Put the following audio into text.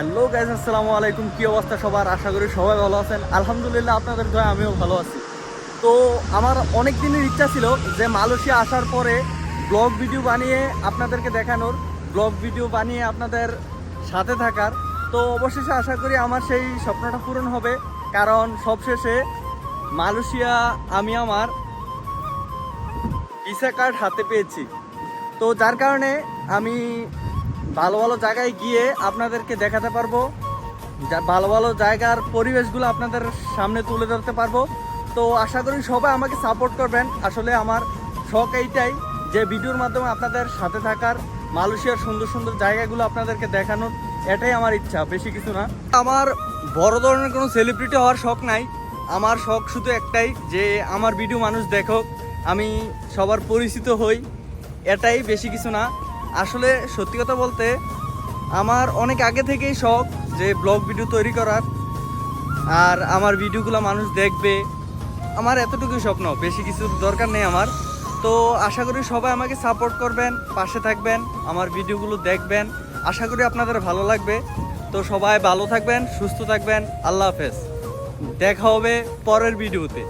আসসালামু আলাইকুম। কী অবস্থা সবার? আশা করি সবাই ভালো আছেন। আলহামদুলিল্লাহ আপনাদের দয়া, আমিও ভালো আছি। তো আমার অনেক দিনের ইচ্ছা ছিল যে মালয়েশিয়া আসার পরে ব্লগ ভিডিও বানিয়ে আপনাদেরকে দেখানোর, ব্লগ ভিডিও বানিয়ে আপনাদের সাথে থাকার। তো অবশেষে আশা করি আমার সেই স্বপ্নটা পূরণ হবে। কারণ সবশেষে মালয়েশিয়া আমি আমার ভিসা কার্ড হাতে পেয়েছি। তো যার কারণে আমি ভালো ভালো জায়গায় গিয়ে আপনাদেরকে দেখাতে পারব। ভালো ভালো জায়গার পরিবেশগুলো আপনাদের সামনে তুলে ধরতে পারব। তো আশা করি সবাই আমাকে সাপোর্ট করবেন। আসলে আমার শখ এইটাই যে ভিডিওর মাধ্যমে আপনাদের সাথে থাকার, মালয়েশিয়ার সুন্দর সুন্দর জায়গাগুলো আপনাদেরকে দেখানোর। এটাই আমার ইচ্ছা, বেশি কিছু না। আমার বড় ধরনের কোনো সেলিব্রিটি হওয়ার শখ নাই। আমার শখ শুধু একটাই যে আমার ভিডিও মানুষ দেখুক। আমি সবার পরিচিত হই। এটাই বেশি কিছু না। আসলে সত্যি কথা বলতে, আমার অনেক আগে থেকেই শখ যে ব্লগ ভিডিও তৈরি করার। আর আমার ভিডিওগুলো মানুষ দেখবে। আমার এতটুকুই স্বপ্ন, বেশি কিছু দরকার নেই আমার। তো আশা করি সবাই আমাকে সাপোর্ট করবেন, পাশে থাকবেন, আমার ভিডিওগুলো দেখবেন। আশা করি আপনাদের ভালো লাগবে। তো সবাই ভালো থাকবেন, সুস্থ থাকবেন। আল্লাহ হাফেজ। দেখা হবে পরের ভিডিওতে।